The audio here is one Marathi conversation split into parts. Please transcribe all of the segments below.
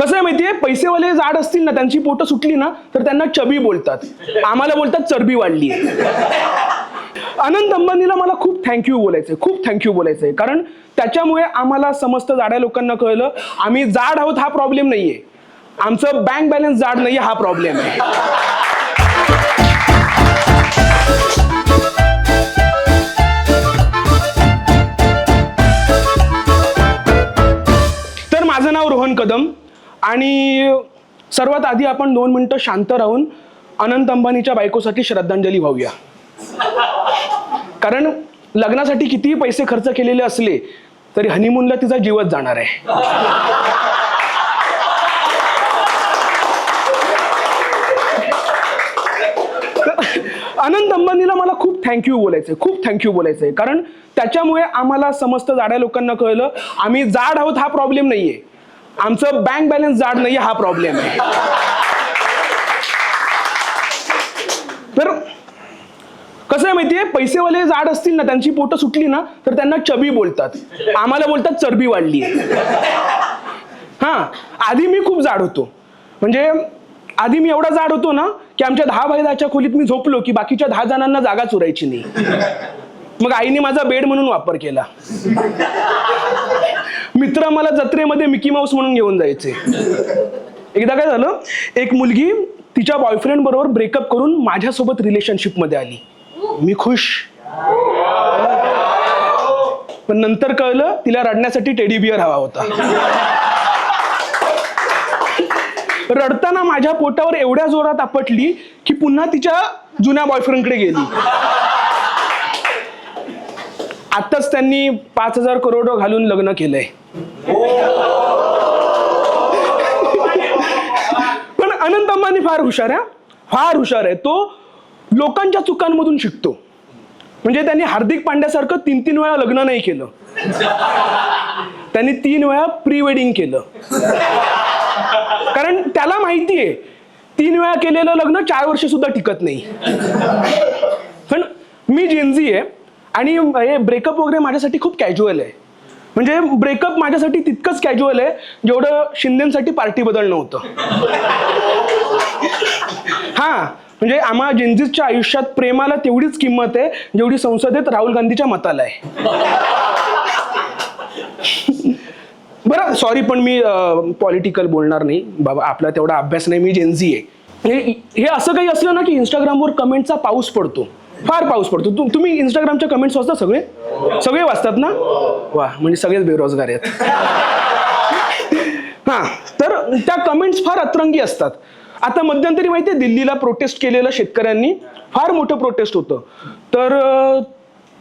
कसं आहे माहितीये? पैसेवाले जाड असतील ना त्यांची पोटं सुटली ना तर त्यांना चबी बोलतात. आम्हाला बोलतात चरबी वाढली. अनंत अंबानीला मला खूप थँक्यू बोलायचंय खूप थँक्यू बोलायचंय. कारण त्याच्यामुळे आम्हाला समस्त जाड्या लोकांना कळलं आम्ही जाड आहोत हा प्रॉब्लेम नाहीये. आमचं बँक बॅलन्स जाड नाहीये हा प्रॉब्लेम आहे. आणि सर्वात आधी आपण दोन मिनटं शांत राहून अनंत अंबानीच्या बायकोसाठी श्रद्धांजली वाहूया. कारण लग्नासाठी कितीही पैसे खर्च केलेले असले तरी हनीमूनला तिचा जीवच जाणार आहे. अनंत अंबानीला मला खूप थँक्यू बोलायचंय खूप थँक्यू बोलायचंय. कारण त्याच्यामुळे आम्हाला समस्त जाड्या लोकांना कळलं आम्ही जाड आहोत हा प्रॉब्लेम नाहीये. आमचं बँक बॅलन्स जाड नाहीये हा प्रॉब्लेम आहे. तर कसं आहे माहितीये पैसेवाले जाड असतील ना त्यांची पोटं सुटली ना तर त्यांना चबी बोलतात. आम्हाला बोलतात चरबी वाढली. हा आधी मी खूप जाड होतो. म्हणजे आधी मी एवढा जाड होतो ना की आमच्या दहा बाय दहाच्या खोलीत मी झोपलो की बाकीच्या दहा जणांना जागा चुरायची नाही. मग आईने माझा बेड म्हणून वापर केला. मित्र मला जत्रेमध्ये मिकी माऊस म्हणून घेऊन जायचे. एकदा काय झालं? एक मुलगी तिच्या बॉयफ्रेंड बरोबर ब्रेकअप करून माझ्यासोबत रिलेशनशिपमध्ये आली. मी खुश. पण नंतर कळलं तिला रडण्यासाठी टेडी बिअर हवा होता. रडताना माझ्या पोटावर एवढ्या जोरात आपटली की पुन्हा तिच्या जुन्या बॉयफ्रेंडकडे गेली. आताच त्यांनी पाच हजार करोड घालून लग्न केलंय. हो! पण अनंत अंबानी फार हुशार आहे फार हुशार आहे. तो लोकांच्या चुकांमधून शिकतो. म्हणजे त्यांनी हार्दिक पांड्यासारखं तीन तीन वेळा लग्न नाही केलं. त्यांनी तीन वेळा प्री वेडिंग केलं. कारण त्याला माहिती आहे तीन वेळा केलेलं लग्न चार वर्ष सुद्धा टिकत नाही. पण मी जेनझी आहे आणि हे ब्रेकअप वगैरे माझ्यासाठी खूप कॅज्युअल आहे. म्हणजे ब्रेकअप माझ्यासाठी तितकंच कॅज्युअल आहे जेवढं शिंदेसाठी पार्टी बदलणं होतं. हा म्हणजे आम्हा जेनझीच्या आयुष्यात प्रेमाला तेवढीच किंमत आहे जेवढी संसदेत राहुल गांधीच्या मताला आहे. बरं सॉरी पण मी पॉलिटिकल बोलणार नाही. बाबा आपला तेवढा अभ्यास नाही मी जेन्झी आहे. हे हे असं काही असलं ना की इंस्टाग्रामवर कमेंटचा पाऊस पडतो. फार पाऊस पडतो. तु- तुम्ही इंस्टाग्रामच्या कमेंट्स वाचता सगळे? सगळे वाचतात ना? वा म्हणजे सगळेच बेरोजगार आहेत. हा तर त्या कमेंट्स फार अतरंगी असतात. आता मध्यंतरी माहिती आहे दिल्लीला प्रोटेस्ट केलेलं शेतकऱ्यांनी. फार मोठं प्रोटेस्ट होतं. तर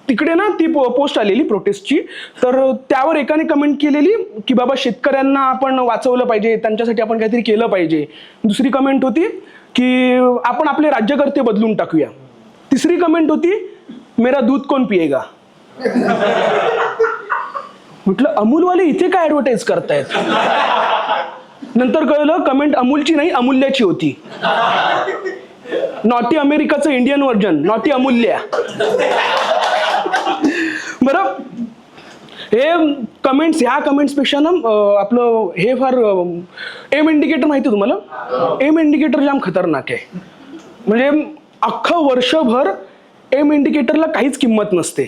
तिकडे ना ती पोस्ट आलेली प्रोटेस्टची तर त्यावर एकाने कमेंट केलेली की बाबा शेतकऱ्यांना आपण वाचवलं पाहिजे त्यांच्यासाठी आपण काहीतरी केलं पाहिजे. दुसरी कमेंट होती की आपण आपले राज्यकर्ते बदलून टाकूया. तिसरी कमेंट होती मेरा दूध कोण पिएगा? म्हटलं अमूलवाले इथे काय ऍडव्हर्टाईज करतायत? नंतर कळलं कमेंट अमूलची नाही अमूल्याची होती. नॉटी अमेरिकाचं इंडियन व्हर्जन नॉटी अमूल्या बरं हे कमेंट्स ह्या कमेंट्सपेक्षा ना आपलं हे फार एम इंडिकेटर माहिती आहे तुम्हाला? एम इंडिकेटर जाम खतरनाक आहे. म्हणजे अख्खं वर्षभर एम इंडिकेटरला काहीच किंमत नसते.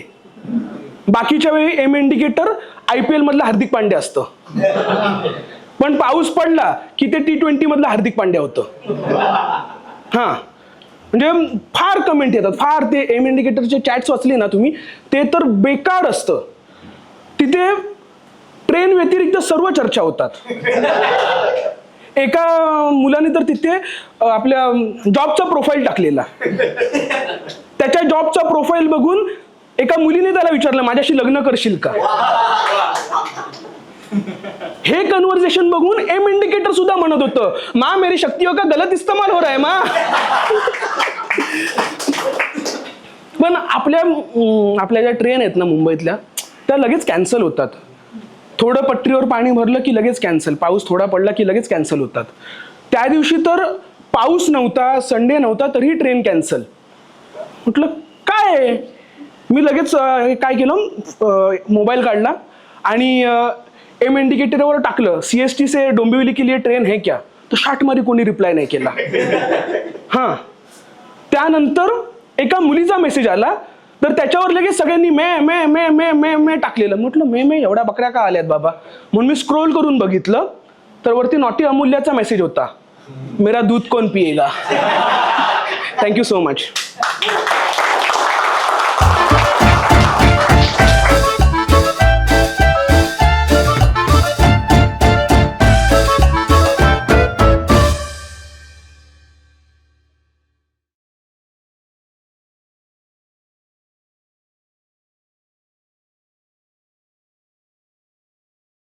बाकीच्या वेळी एम इंडिकेटर आय पी एलमधलं हार्दिक पांड्या असतं. पण पाऊस पडला की ते टी ट्वेंटी मधलं हार्दिक पांड्या होतं. हां. म्हणजे फार कमेंट येतात. फार ते एम इंडिकेटरचे चॅट्स वाचले ना तुम्ही ते तर बेकार असतं. तिथे ट्रेन व्यतिरिक्त सर्व चर्चा होतात. एका मुलाने तर तिथे आपल्या जॉबचा प्रोफाईल टाकलेला. त्याच्या जॉबचा प्रोफाईल बघून एका मुलीने त्याला विचारलं माझ्याशी लग्न करशील का? हे कन्व्हर्सेशन बघून एम इंडिकेटर सुद्धा म्हणत होतं मा मेरी शक्तियों हो का? गलत इस्तेमाल हो रहा है मा. पण आपल्या आपल्या ज्या ट्रेन आहेत ना मुंबईतल्या त्या लगेच कॅन्सल होतात. थोडं पटरीवर पाणी भरलं की लगेच कॅन्सल पाऊस थोडा पडला की लगेच कॅन्सल होतात. त्या दिवशी तर पाऊस नव्हता संडे नव्हता तरी ट्रेन कॅन्सल म्हटलं काय? मी लगेच काय केलं? मोबाईल काढला आणि एम इंडिकेटरवर टाकलं. सी एस टी से डोंबिवली के लिए ट्रेन है क्या? तर शार्टमध्ये कोणी रिप्लाय नाही केला. हां. त्यानंतर एका मुलीचा मेसेज आला तर त्याच्यावर लगेच सगळ्यांनी मे मे मे मे मे मे टाकलेलं. म्हटलं मे मे एवढ्या बकऱ्या का आल्यात बाबा? म्हणून मी स्क्रोल करून बघितलं. तर वरती नॉटी अमूल्याचा मेसेज होता. मेरा दूध कोण पिएगा? Thank you so much